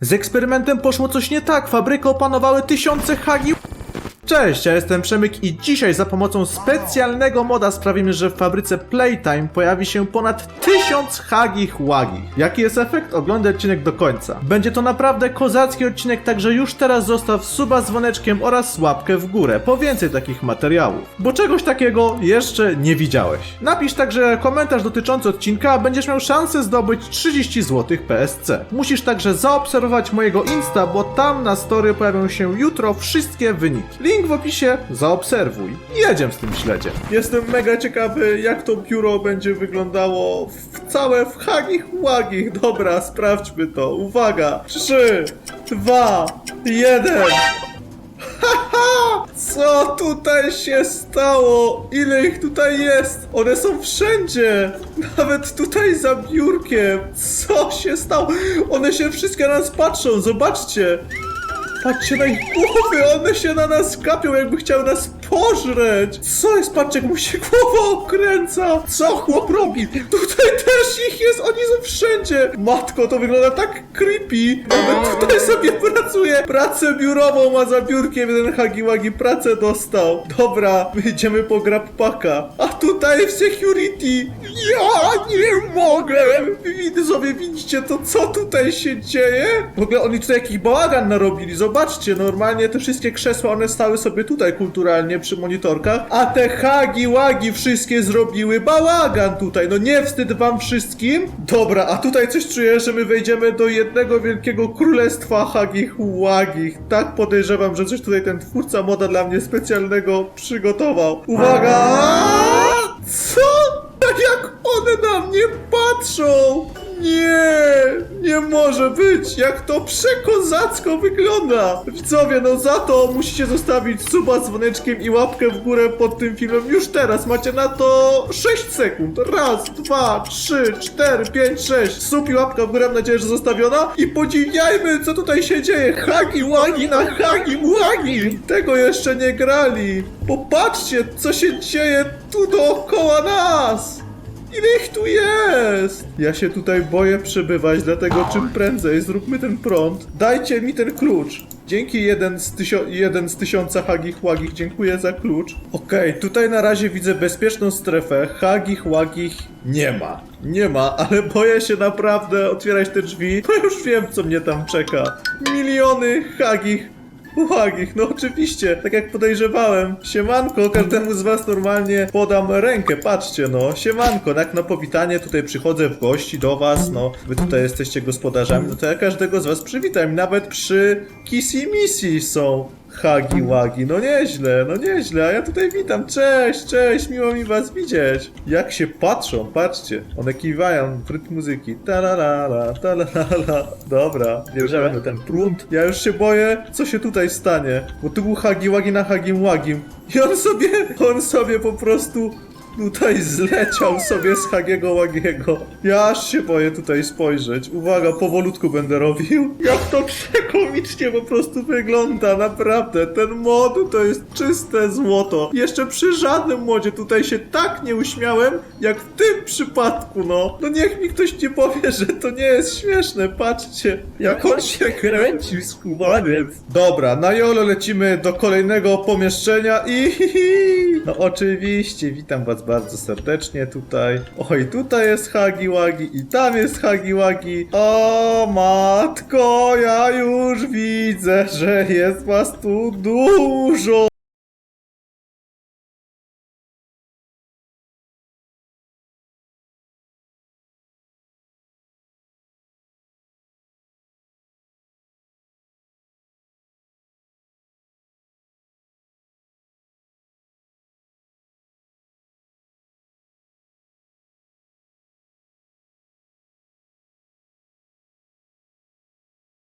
Z eksperymentem poszło coś nie tak, fabrykę opanowały tysiące hagi... Cześć, ja jestem Przemyk i dzisiaj za pomocą specjalnego moda sprawimy, że w fabryce Playtime pojawi się ponad tysiąc hagich łagich. Jaki jest efekt? Oglądaj odcinek do końca. Będzie to naprawdę kozacki odcinek, także już teraz zostaw suba dzwoneczkiem oraz łapkę w górę po więcej takich materiałów. Bo czegoś takiego jeszcze nie widziałeś. Napisz także komentarz dotyczący odcinka, a będziesz miał szansę zdobyć 30 zł PSC. Musisz także zaobserwować mojego Insta, bo tam na story pojawią się jutro wszystkie wyniki. Link w opisie, zaobserwuj. Jedziemy z tym śledziem. Jestem mega ciekawy, jak to biuro będzie wyglądało w całe w hagich łagich. Dobra, sprawdźmy to. Uwaga! 3, 2, 1. Haha! Co tutaj się stało? Ile ich tutaj jest? One są wszędzie! Nawet tutaj za biurkiem! Co się stało? One się wszystkie na nas patrzą, zobaczcie! Patrzcie na ich głowy, one się na nas kapią, jakby chciały nas pożreć! Co jest? Patrzcie, jak mu się głowa okręca! Co chłop robi? Tutaj też ich jest, oni są wszędzie! Matko, to wygląda tak creepy! Nawet tutaj sobie pracuje! Pracę biurową ma za biurkiem, jeden Hagiwagi pracę dostał. Dobra, my idziemy po grabpaka. A tutaj w security! Ja nie mogę! Widzę sobie, widzicie to, co tutaj się dzieje? W ogóle oni tutaj jakiś bałagan narobili, zobaczcie, normalnie te wszystkie krzesła, one stały sobie tutaj kulturalnie przy monitorkach, a te hagi łagi wszystkie zrobiły bałagan tutaj, no nie wstyd wam wszystkim? Dobra, a tutaj coś czuję, że my wejdziemy do jednego wielkiego królestwa hagich łagich. Tak podejrzewam, że coś tutaj ten twórca moda dla mnie specjalnego przygotował. Uwaga! Co? Tak jak one na mnie patrzą! Nie, nie może być! Jak to przekozacko wygląda! Widzowie, no za to musicie zostawić suba dzwoneczkiem i łapkę w górę pod tym filmem już teraz. Macie na to 6 sekund. Raz, dwa, trzy, cztery, pięć, sześć. Sub i łapka w górę, mam nadzieję, że zostawiona. I podziwiajmy, co tutaj się dzieje. Hagi łagi na hagi łagi! Tego jeszcze nie grali. Popatrzcie, co się dzieje tu dookoła nas! Ile ich tu jest? Ja się tutaj boję przebywać, dlatego czym prędzej zróbmy ten prąd. Dajcie mi ten klucz. Dzięki jeden z, jeden z tysiąca hagich łagich, dziękuję za klucz. Okej, tutaj na razie widzę bezpieczną strefę. Hagich łagich nie ma. Nie ma, ale boję się naprawdę otwierać te drzwi, bo już wiem co mnie tam czeka. Miliony hagich Uwagich, no oczywiście, tak jak podejrzewałem. Siemanko, każdemu z was normalnie podam rękę, patrzcie no. Siemanko, tak na powitanie tutaj przychodzę w gości do was, no. Wy tutaj jesteście gospodarzami, no to ja każdego z was przywitam. Nawet przy Kissy Missy są hagi łagi, no nieźle, no nieźle, a ja tutaj witam, cześć, cześć, miło mi was widzieć. Jak się patrzą, patrzcie, one kiwają w rytm muzyki, talalala, talalala, dobra, bierzemy ten prąd. Ja już się boję, co się tutaj stanie, bo tu był hagi łagi na hagim łagim i on sobie, on sobie po prostu Tutaj zleciał sobie z Hagiego Łagiego. Ja aż się boję tutaj spojrzeć. Uwaga, powolutku będę robił. Jak to przekomicznie po prostu wygląda, naprawdę. Ten mod to jest czyste złoto. Jeszcze przy żadnym modzie tutaj się tak nie uśmiałem, jak w tym przypadku, no. No niech mi ktoś nie powie, że to nie jest śmieszne. Patrzcie, jak on się kręcił skubaniec. Dobra, na jolo lecimy do kolejnego pomieszczenia i... No oczywiście, witam was bardzo serdecznie tutaj. Oj, tutaj jest Hagi Wagi i tam jest Hagi Wagi. O matko, ja już widzę, że jest was tu dużo.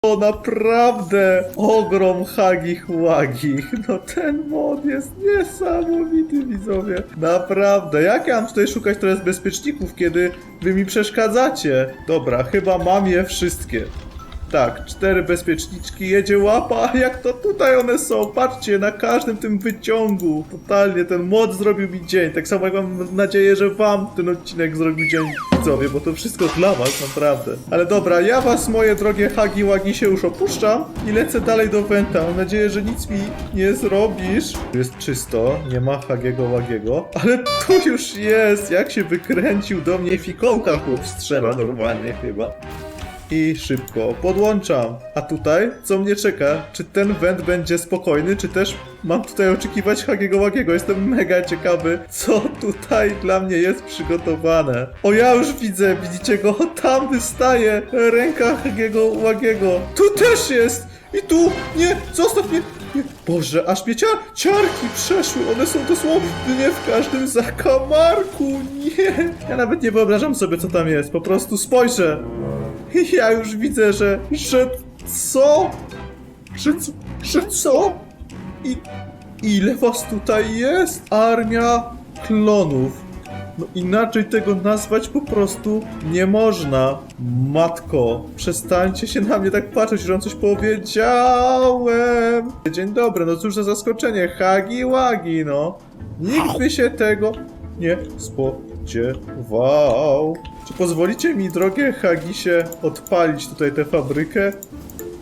To naprawdę ogrom hagich łagich. No ten mod jest niesamowity, widzowie. Naprawdę. Jak ja mam tutaj szukać teraz bezpieczników, kiedy wy mi przeszkadzacie? Dobra, chyba mam je wszystkie. Tak, cztery bezpieczniczki, jedzie łapa, jak to tutaj one są, patrzcie, na każdym tym wyciągu. Totalnie, ten mod zrobił mi dzień, tak samo jak mam nadzieję, że wam ten odcinek zrobił dzień, widzowie, bo to wszystko dla was, naprawdę. Ale dobra, ja was, moje drogie hagi łagi, się już opuszczam i lecę dalej do Wenta. Mam nadzieję, że nic mi nie zrobisz. Jest czysto, nie ma hagiego łagiego, ale tu już jest, jak się wykręcił do mnie fikołka chłop strzela normalnie chyba i szybko podłączam. A tutaj, co mnie czeka? Czy ten węd będzie spokojny, czy też mam tutaj oczekiwać Hagiego Łagiego? Jestem mega ciekawy, co tutaj dla mnie jest przygotowane. O, ja już widzę, widzicie go? Tam wystaje ręka Hagiego Łagiego. Tu też jest! I tu! Nie! Zostaw mnie! Nie. Boże, aż mnie ciar ciarki przeszły! One są dosłownie w każdym zakamarku! Nie! Ja nawet nie wyobrażam sobie, co tam jest. Po prostu spojrzę. Ja już widzę, że. że co? Że, że co? I ile was tutaj jest? Armia klonów. No inaczej tego nazwać po prostu nie można. Matko, przestańcie się na mnie tak patrzeć, że coś powiedziałem. Dzień dobry, no cóż za zaskoczenie. Hagi łagi, no. Nikt by się tego nie spodziewał. Czy pozwolicie mi, drogie Hagisie, odpalić tutaj tę fabrykę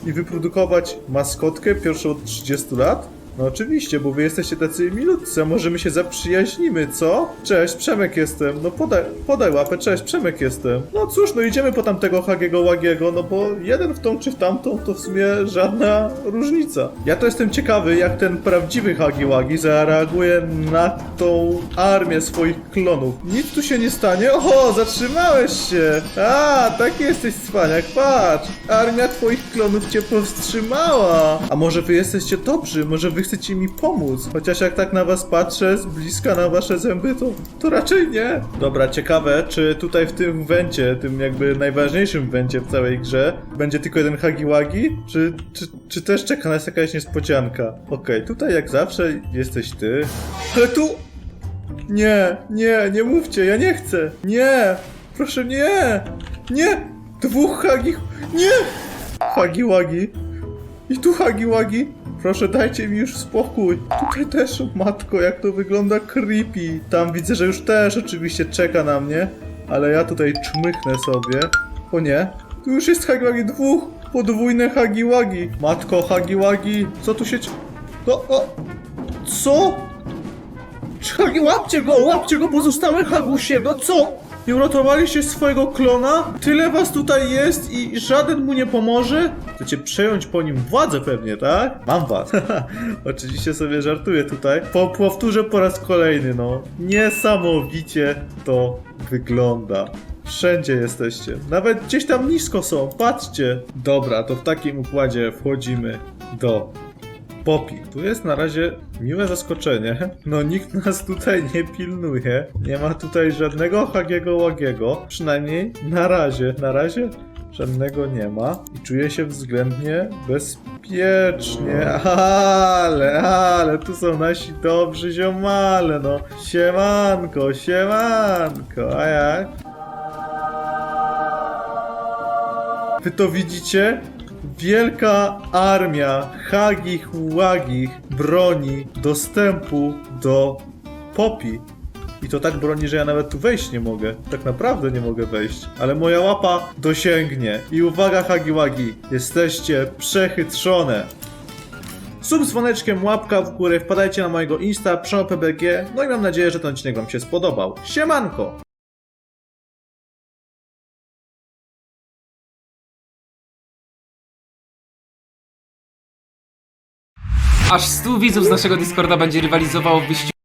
i wyprodukować maskotkę pierwszą od 30 lat? No oczywiście, bo wy jesteście tacy milutcy, a może my się zaprzyjaźnimy, co? Cześć, Przemek jestem. No podaj, podaj łapę, cześć, Przemek jestem. No cóż, no idziemy po tamtego Hagiego Łagiego, no bo jeden w tą czy w tamtą to w sumie żadna różnica. Ja to jestem ciekawy, jak ten prawdziwy Hagi Łagi zareaguje na tą armię swoich klonów. Nic tu się nie stanie. Oho, zatrzymałeś się! A, taki jesteś cwaniak, patrz! Armia twoich klonów cię powstrzymała! A może wy jesteście dobrzy, może wy chcecie mi pomóc? Chociaż jak tak na was patrzę, z bliska na wasze zęby, to, to raczej nie. Dobra, ciekawe, czy tutaj w tym wencie, tym jakby najważniejszym wencie w całej grze, będzie tylko jeden Hagiwagi? Czy, czy, czy też czeka nas jakaś niespodzianka? Okej, tutaj jak zawsze jesteś ty. Ale tu... Nie, nie, nie mówcie, ja nie chcę. Nie, proszę nie, nie, dwóch hagi, nie, hagi łagi. I tu hagi łagi. Proszę dajcie mi już spokój. Tutaj też, matko, jak to wygląda creepy. Tam widzę, że już też oczywiście czeka na mnie, ale ja tutaj czmychnę sobie. O nie, tu już jest hagi łagi dwóch, podwójne hagi łagi. Matko, hagi łagi, co tu się... ć- O, o, co? Hagi, łapcie go, łapcie go, pozostałe Hagusie, no co? Nie uratowaliście swojego klona? Tyle was tutaj jest i żaden mu nie pomoże? Chcecie przejąć po nim władzę pewnie, tak? Mam was. Oczywiście sobie żartuję tutaj. Po, powtórzę po raz kolejny, no. Niesamowicie to wygląda. Wszędzie jesteście. Nawet gdzieś tam nisko są. Patrzcie. Dobra, to w takim układzie wchodzimy do Popi. Tu jest na razie miłe zaskoczenie. No nikt nas tutaj nie pilnuje. Nie ma tutaj żadnego Hagiego Łagiego. Przynajmniej na razie. Na razie żadnego nie ma. I czuję się względnie bezpiecznie. Ale, ale tu są nasi dobrzy ziomale, no. Siemanko, siemanko. A jak? Wy to widzicie? Wielka armia hagich łagich broni dostępu do Popi. I to tak broni, że ja nawet tu wejść nie mogę. Tak naprawdę nie mogę wejść. Ale moja łapa dosięgnie. I uwaga, hagi łagi, jesteście przechytrzone. Sub dzwoneczkiem, łapka w górę, wpadajcie na mojego Insta, PBG, no i mam nadzieję, że ten odcinek wam się spodobał. Siemanko! Aż 100 widzów z naszego Discorda będzie rywalizowało w wyścigu